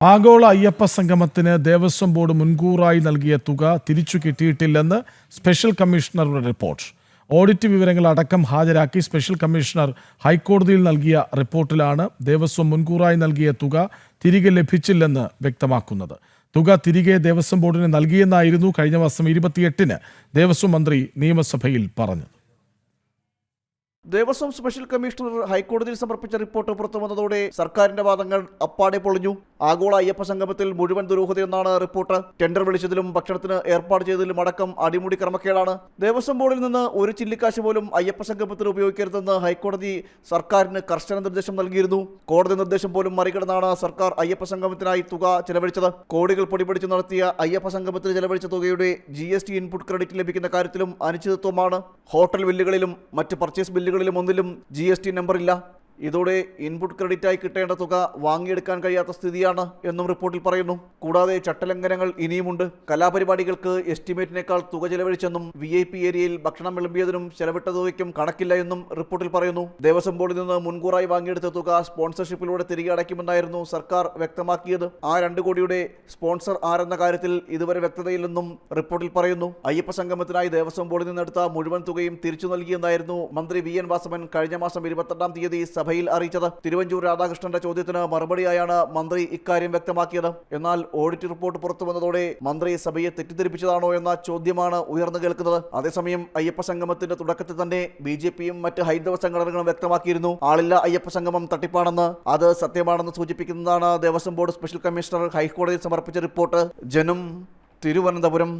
ആഗോള അയ്യപ്പ സംഗമത്തിന് ദേവസ്വം ബോർഡ് മുൻകൂറായി നൽകിയ തുക തിരിച്ചു കിട്ടിയിട്ടില്ലെന്ന് സ്പെഷ്യൽ കമ്മീഷണറുടെ റിപ്പോർട്ട്. ഓഡിറ്റ് വിവരങ്ങൾ അടക്കം ഹാജരാക്കി സ്പെഷ്യൽ കമ്മീഷണർ ഹൈക്കോടതിയിൽ നൽകിയ റിപ്പോർട്ടിലാണ് ദേവസ്വം മുൻകൂറായി നൽകിയ തുക തിരികെ ലഭിച്ചില്ലെന്ന് വ്യക്തമാക്കുന്നത്. തുക തിരികെ ദേവസ്വം ബോർഡിന് നൽകിയെന്നായിരുന്നു കഴിഞ്ഞ മാസം ഇരുപത്തിയെട്ടിന് ദേവസ്വം മന്ത്രി നിയമസഭയിൽ പറഞ്ഞത്. ദേവസ്വം സ്പെഷ്യൽ കമ്മീഷണർ ഹൈക്കോടതിയിൽ സമർപ്പിച്ച റിപ്പോർട്ട് പുറത്തു വന്നതോടെ സർക്കാരിന്റെ വാദങ്ങൾ അപ്പാടെ പൊളിഞ്ഞു. ആഗോള അയ്യപ്പ സംഗമത്തിൽ മുഴുവൻ ദുരൂഹതയെന്നാണ് റിപ്പോർട്ട്. ടെൻഡർ വിളിച്ചതിലും ഭക്ഷണത്തിന് ഏർപ്പാട് ചെയ്തതിലും അടക്കം അടിമുടി ക്രമക്കേടാണ് ദേവസ്വം ബോർഡിൽ നിന്ന് ഒരു ചില്ലിക്കാശ് പോലും അയ്യപ്പ സംഗമത്തിന് ഉപയോഗിക്കരുതെന്ന് ഹൈക്കോടതി സർക്കാരിന് കർശന നിർദ്ദേശം നൽകിയിരുന്നു. കോടതി നിർദ്ദേശം പോലും മറികടന്നാണ് സർക്കാർ അയ്യപ്പ സംഗമത്തിനായി തുക ചെലവഴിച്ചത്. കോടികൾ പൊടിപിടിച്ച് നടത്തിയ അയ്യപ്പ സംഗമത്തിന് ചെലവഴിച്ച തുകയുടെ G S T input credit ലഭിക്കുന്ന കാര്യത്തിലും അനിശ്ചിതത്വമാണ്. ഹോട്ടൽ ബില്ലുകളിലും മറ്റ് പർച്ചേസ് ബില്ലുകളിലും ഒന്നിലും ജി എസ് ടി ഇതോടെ ഇൻപുട്ട് ക്രെഡിറ്റായി കിട്ടേണ്ട തുക വാങ്ങിയെടുക്കാൻ കഴിയാത്ത സ്ഥിതിയാണ് എന്നും റിപ്പോർട്ടിൽ പറയുന്നു. കൂടാതെ ചട്ടലംഘനങ്ങൾ ഇനിയുമുണ്ട്. കലാപരിപാടികൾക്ക് എസ്റ്റിമേറ്റിനേക്കാൾ തുക ചെലവഴിച്ചെന്നും വി ഐ പി ഏരിയയിൽ ഭക്ഷണം വിളമ്പിയതിനും ചെലവിട്ട തുകയ്ക്കും കണക്കില്ല എന്നും റിപ്പോർട്ടിൽ പറയുന്നു. ദേവസ്വം ബോർഡിൽ നിന്ന് മുൻകൂറായി വാങ്ങിയെടുത്ത തുക സ്പോൺസർഷിപ്പിലൂടെ തിരികെ അടയ്ക്കുമെന്നായിരുന്നു സർക്കാർ വ്യക്തമാക്കിയത്. ആ രണ്ട് കോടിയുടെ സ്പോൺസർ ആരെന്ന കാര്യത്തിൽ ഇതുവരെ വ്യക്തതയില്ലെന്നും റിപ്പോർട്ടിൽ പറയുന്നു. അയ്യപ്പ സംഗമത്തിനായി ദേവസ്വം ബോർഡിൽ നിന്നെടുത്ത മുഴുവൻ തുകയും തിരിച്ചു നൽകിയെന്നായിരുന്നു മന്ത്രി വി എൻ വാസവൻ കഴിഞ്ഞ മാസം ഇരുപത്തെട്ടാം തീയതി സഭയിൽ അറിയിച്ചത്. തിരുവഞ്ചൂർ രാധാകൃഷ്ണന്റെ ചോദ്യത്തിന് മറുപടിയായാണ് മന്ത്രി ഇക്കാര്യം വ്യക്തമാക്കിയത്. എന്നാൽ ഓഡിറ്റ് റിപ്പോർട്ട് പുറത്തു വന്നതോടെ മന്ത്രി സഭയെ തെറ്റിദ്ധരിപ്പിച്ചതാണോ എന്ന ചോദ്യമാണ് ഉയർന്നു കേൾക്കുന്നത്. അതേസമയം അയ്യപ്പ സംഗമത്തിന്റെ തുടക്കത്തിൽ തന്നെ ബി ജെ പിയും മറ്റ് ഹൈന്ദവ സംഘടനകളും വ്യക്തമാക്കിയിരുന്നു. ആളില്ല അയ്യപ്പ സംഗമം തട്ടിപ്പാണെന്ന്. അത് സത്യമാണെന്ന് സൂചിപ്പിക്കുന്നതാണ് ദേവസ്വം ബോർഡ് സ്പെഷ്യൽ കമ്മീഷണർ ഹൈക്കോടതിയിൽ സമർപ്പിച്ച റിപ്പോർട്ട്. ജനം തിരുവനന്തപുരം.